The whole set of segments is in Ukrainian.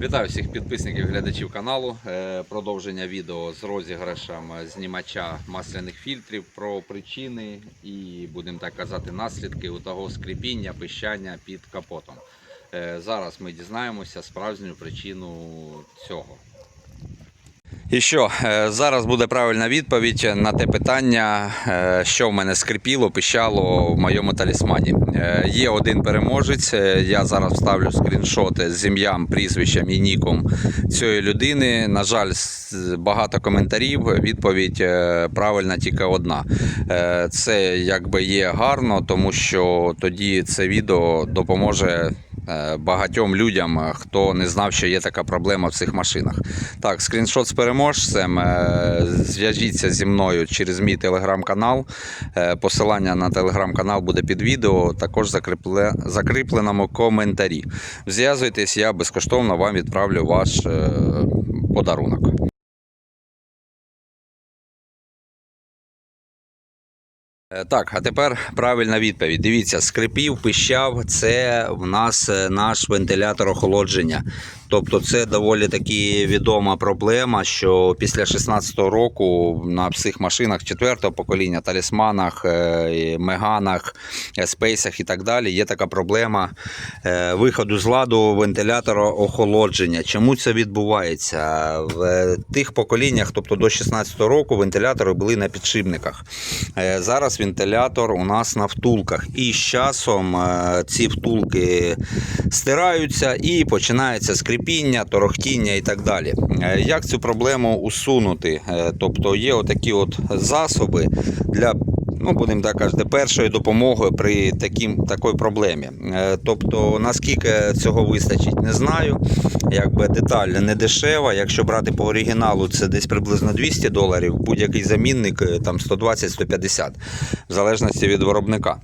Вітаю всіх підписників глядачів каналу. Е, Продовження відео з розіграшем знімача масляних фільтрів про причини і, будемо так казати, наслідки у того скрипіння, пищання під капотом. Е, Зараз ми дізнаємося справжню причину цього. І що, е, зараз буде правильна відповідь на те питання, е, що в мене скрипіло, пищало в моєму талісмані. Е, Є один переможець. Я зараз вставлю скріншоти з ім'ям, прізвищем і ніком цієї людини. На жаль, багато коментарів. Відповідь правильна тільки одна. Це якби є гарно, тому що тоді це відео допоможе. Е, Багатьом людям, е, хто не знав, що є така проблема в цих машинах. Так, скріншот з переможцем. Е, Зв'яжіться зі мною через мій телеграм-канал. Посилання на телеграм-канал буде під відео, також закріпле, закріпленому коментарі. Зв'язуйтесь, я безкоштовно вам відправлю ваш подарунок. Так, а тепер правильна відповідь. Дивіться, скрипів, пищав це в нас е, наш вентилятор охолодження. Тобто, це доволі таки відома проблема, що після 16-го року на всіх машинах 4-го покоління, талісманах, е, меганах, е, спейсах і так далі є така проблема е, виходу з ладу вентилятора охолодження. Чому це відбувається? В е, тих поколіннях, тобто до 16-го року, вентилятори були на підшипниках. Е, Вентилятор у нас на втулках. І з часом е, ці втулки стираються і починається скрипіння, торохтіння і так далі. Е, Як цю проблему усунути? Е, Тобто є отакі от засоби для. Ну, будемо так казати, першої допомоги при таким, такій проблемі. Е, Тобто, наскільки цього вистачить, не знаю. Якби деталь не дешева. Якщо брати по оригіналу, це десь приблизно 200 доларів. Будь-який замінник е, там 120-150, в залежності від виробника.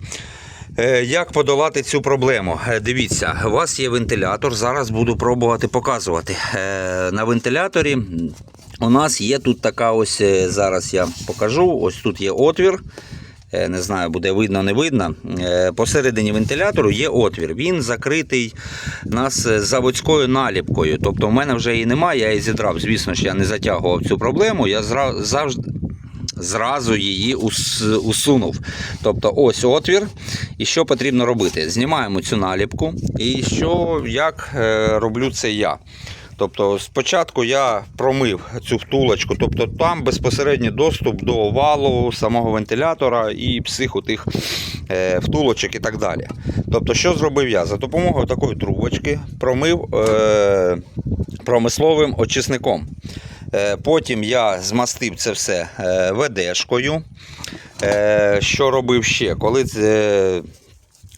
Е, Як подолати цю проблему? Дивіться, у вас є вентилятор. Зараз буду пробувати показувати. На вентиляторі у нас є тут така ось. Зараз я покажу. Ось тут є отвір. Е, Не знаю, буде видно, не видно. Е, Посередині вентилятору є отвір. Він закритий нас е, заводською наліпкою. Тобто, в мене вже її немає, я її зідрав. Звісно ж, я не затягував цю проблему. Я завжди. Зразу її усунув. Тобто ось отвір. І що потрібно робити? Знімаємо цю наліпку. І що, як роблю це я. Тобто спочатку я промив цю втулочку, тобто там безпосередній доступ до валу самого вентилятора і всіх отих е, втулочок і так далі. Тобто, що зробив я? За допомогою такої трубочки промив е, промисловим очисником. Е, Потім я змастив це все е, ведешкою. Е, Що робив ще? Коли це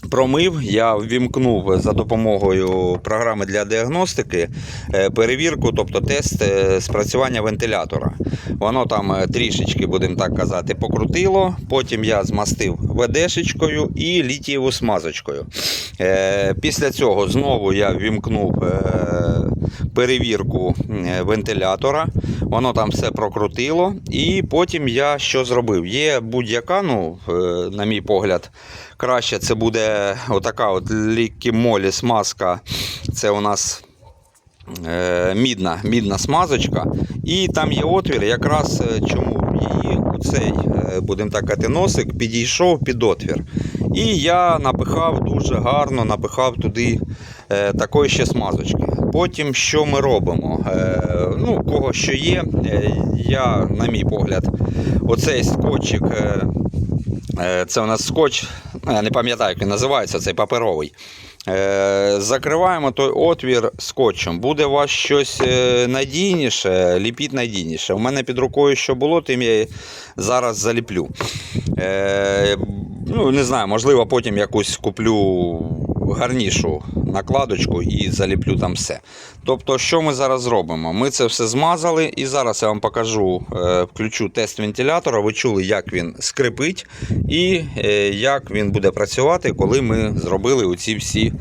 промив, я ввімкнув за допомогою програми для діагностики е, перевірку, тобто тест е, спрацювання вентилятора. Воно там е, трішечки, будемо так казати, покрутило. Потім я змастив ведешечкою і літієву смазочкою. Е, Після цього знову я ввімкнув е, перевірку е, вентилятора. Воно там все прокрутило. І потім я що зробив? Є будь-яка, ну, на мій погляд, краще це буде отака от лікімолі смазка. Це у нас мідна, мідна смазочка. І там є отвір, якраз чому її оцей, е, будемо так казати, носик підійшов під отвір. І я напихав дуже гарно, напихав туди е, такої ще смазочки. Потім що ми робимо? Е, ну, кого що є, е, я, на мій погляд, оцей скотчик. Це у нас скотч, ну, я не пам'ятаю, як він називається, цей паперовий. Е, Закриваємо той отвір скотчем. Буде у вас щось е, надійніше, ліпіть надійніше. У мене під рукою що було, тим я зараз заліплю. Е, Ну, не знаю, можливо, потім якусь куплю гарнішу накладочку і заліплю там все. Тобто, що ми зараз зробимо? Ми це все змазали, і зараз я вам покажу, е, включу тест вентилятора. Ви чули, як він скрипить і е, як він буде працювати, коли ми зробили оці всі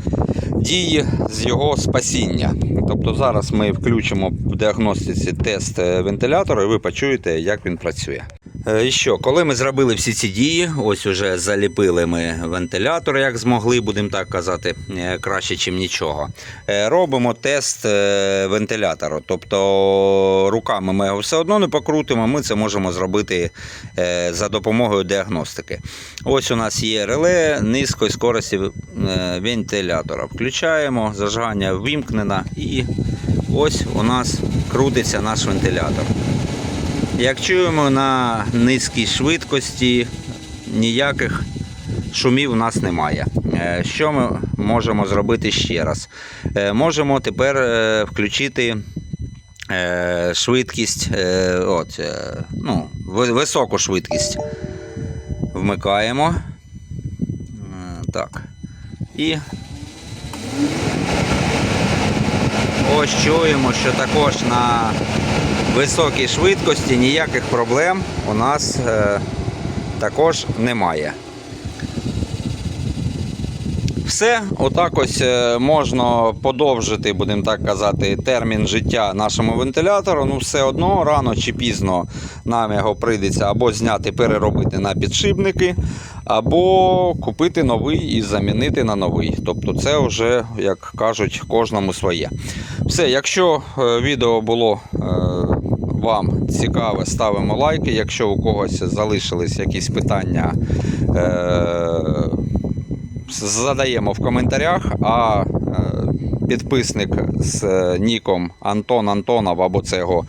дії з його спасіння. Тобто зараз ми включимо в діагностиці тест е, вентилятора, і ви почуєте, як він працює. Е, І що, коли ми зробили всі ці дії, ось уже заліпили ми вентилятор, як змогли, будемо так казати, е, краще, ніж нічого. Е, Робимо тест вентилятору. Тобто руками ми його все одно не покрутимо, ми це можемо зробити за допомогою діагностики. Ось у нас є реле низької скорості вентилятора. Включаємо, зажигання вимкнено і ось у нас крутиться наш вентилятор. Як чуємо, на низькій швидкості ніяких шумів у нас немає. Е, Що ми можемо зробити ще раз? Е, Можемо тепер е, включити швидкість, от, ну, високу швидкість. Вмикаємо. Так. І ось чуємо, що також на високій швидкості ніяких проблем у нас е, також немає. Все, отак ось е, можна подовжити, будемо так казати, термін життя нашому вентилятору. Ну, все одно рано чи пізно нам його прийдеться або зняти, переробити на підшипники, або купити новий і замінити на новий. Тобто, це вже, як кажуть, кожному своє. Все, якщо е, відео було вам цікаве, ставимо лайки. Якщо у когось залишились якісь питання, е, задаємо в коментарях. А е, підписник з е, ніком Антон Антонов або це його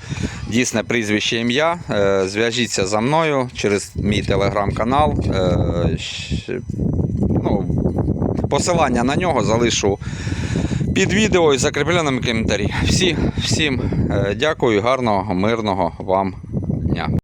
дійсне прізвище ім'я. Зв'яжіться за мною через мій телеграм-канал. Ну, посилання на нього залишу під відео і закріпленому коментарі. Всі, всім е, дякую, гарного, мирного вам дня.